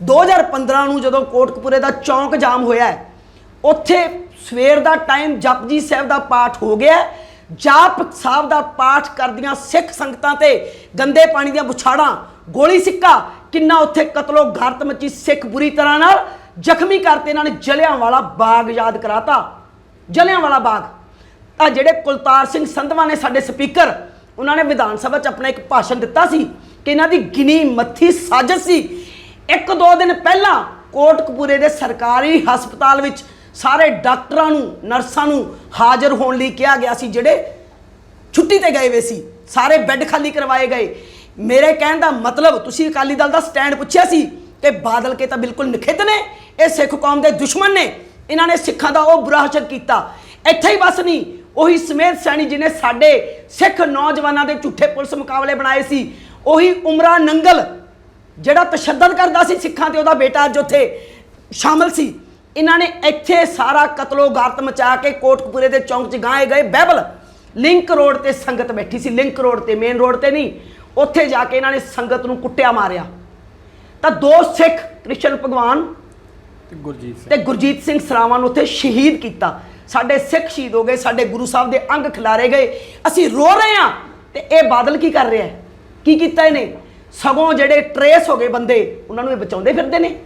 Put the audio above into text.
2015 ਨੂੰ ਜਦੋਂ ਕੋਟਕਪੂਰੇ ਦਾ ਚੌਂਕ ਜਾਮ ਹੋਇਆ ਉੱਥੇ ਸਵੇਰ ਦਾ ਟਾਈਮ ਜਪਜੀ ਸਾਹਿਬ ਦਾ ਪਾਠ ਹੋ ਗਿਆ ਜਾਪ ਸਾਹਿਬ ਦਾ ਪਾਠ ਕਰਦੀਆਂ ਸਿੱਖ ਸੰਗਤਾਂ ਤੇ ਗੰਦੇ ਪਾਣੀ ਦੀਆਂ ਬੁਛਾੜਾਂ, ਗੋਲੀ ਸਿੱਕਾ, ਕਿੰਨਾ ਉੱਥੇ ਕਤਲੋ ਗਾਰਤ ਮੱਚੀ ਸਿੱਖ ਬੁਰੀ ਤਰ੍ਹਾਂ ਨਾਲ, ਜ਼ਖਮੀ ਕਰਤੇ ਇਹਨਾਂ ਨੇ ਜਲਿਆਂ ਵਾਲਾ ਬਾਗ ਯਾਦ ਕਰਾਤਾ। ਜਲਿਆਂ ਵਾਲਾ ਬਾਗ। ਆ ਜਿਹੜੇ ਕੁਲਤਾਰ ਸਿੰਘ ਸੰਧਵਾ ਨੇ ਸਾਡੇ ਸਪੀਕਰ, ਉਹਨਾਂ ਨੇ ਵਿਧਾਨ ਸਭਾ 'ਚ ਆਪਣਾ ਇੱਕ ਭਾਸ਼ਣ ਦਿੱਤਾ ਸੀ ਕਿ ਇਹਨਾਂ ਦੀ ਗਿਣੀ ਮੱਥੀ ਸਾਜ਼ਿਸ਼ ਸੀ ਇੱਕ ਦੋ ਦਿਨ ਪਹਿਲਾਂ ਕੋਟਕਪੂਰੇ ਦੇ ਸਰਕਾਰੀ ਹਸਪਤਾਲ ਵਿੱਚ ਸਾਰੇ ਡਾਕਟਰਾਂ ਨੂੰ, ਨਰਸਾਂ ਨੂੰ ਹਾਜ਼ਰ ਹੋਣ ਲਈ ਕਿਹਾ ਗਿਆ ਸੀ, ਜਿਹੜੇ ਛੁੱਟੀ ਤੇ ਗਏ ਵੇ ਸੀ, ਸਾਰੇ ਬੈੱਡ ਖਾਲੀ ਕਰਵਾਏ ਗਏ। ਮੇਰੇ ਕਹਿਣ ਦਾ ਮਤਲਬ, ਤੁਸੀਂ ਅਕਾਲੀ ਦਲ ਦਾ ਸਟੈਂਡ ਪੁੱਛਿਆ ਸੀ ਕਿ ਬਾਦਲ ਕੇ ਤਾਂ ਬਿਲਕੁਲ ਨਖਿੱਧ ਨੇ, ਇਹ ਸਿੱਖ ਕੌਮ ਦੇ ਦੁਸ਼ਮਣ ਨੇ, ਇਹਨਾਂ ਨੇ ਸਿੱਖਾਂ ਦਾ ਉਹ ਬੁਰਾ ਹਾਸ਼ਰ ਕੀਤਾ। ਇੱਥੇ ਹੀ ਬਸ ਨਹੀਂ, ਉਹੀ ਸਮੇਤ ਸੈਣੀ ਜਿਹਨੇ ਸਾਡੇ ਸਿੱਖ ਨੌਜਵਾਨਾਂ ਦੇ ਝੂਠੇ ਪੁਲਿਸ ਮੁਕਾਬਲੇ ਬਣਾਏ ਸੀ, ਉਹੀ ਉਮਰਾ ਨੰਗਲ ਜਿਹੜਾ ਤਸ਼ੱਦਦ ਕਰਦਾ ਸੀ ਸਿੱਖਾਂ ਤੇ ਉਹਦਾ ਬੇਟਾ ਅੱਜ ਉੱਥੇ ਸ਼ਾਮਲ ਸੀ। ਇਹਨਾਂ ਨੇ ਇੱਥੇ ਸਾਰਾ ਕਤਲੋ ਗਾਰਤ ਮਚਾ ਕੇ ਕੋਟਕਪੂਰੇ ਦੇ ਚੌਂਕ 'ਚ ਗਾਏ ਗਏ ਬਹਿਬਲ। ਲਿੰਕ ਰੋਡ ਤੇ ਸੰਗਤ ਬੈਠੀ ਸੀ। ਲਿੰਕ ਰੋਡ ਤੇ ਮੇਨ ਰੋਡ ਤੇ ਨਹੀਂ। ਉੱਥੇ ਜਾ ਕੇ ਇਹਨਾਂ ਨੇ ਸੰਗਤ ਨੂੰ ਕੁੱਟਿਆ ਮਾਰਿਆ। ਤਾਂ ਦੋ ਸਿੱਖ ਕ੍ਰਿਸ਼ਨ ਭਗਵਾਨ ਤੇ ਗੁਰਜੀਤ ਸਿੰਘ। ਤੇ ਗੁਰਜੀਤ ਸਿੰਘ ਸਰਾਵਾਂ ਨੂੰ ਉੱਥੇ ਸ਼ਹੀਦ ਕੀਤਾ। ਸਾਡੇ ਸਿੱਖ ਸ਼ਹੀਦ ਹੋ ਗਏ ਸਾਡੇ ਗੁਰੂ ਸਾਹਿਬ ਦੇ ਅੰਗ ਖਿਲਾਰੇ ਗਏ। ਅਸੀਂ ਰੋ ਰਹੇ ਹਾਂ ਤੇ ਇਹ ਬਾਦਲ ਕੀ ਕਰ ਰਿਹਾ ਹੈ? ਕੀ ਕੀਤਾ ਇਹਨੇ? ਸਗੋਂ ਜਿਹੜੇ ਟਰੇਸ ਹੋ ਗਏ ਬੰਦੇ ਉਹਨਾਂ ਨੂੰ ਇਹ ਬਚਾਉਂਦੇ ਫਿਰਦੇ ਨੇ।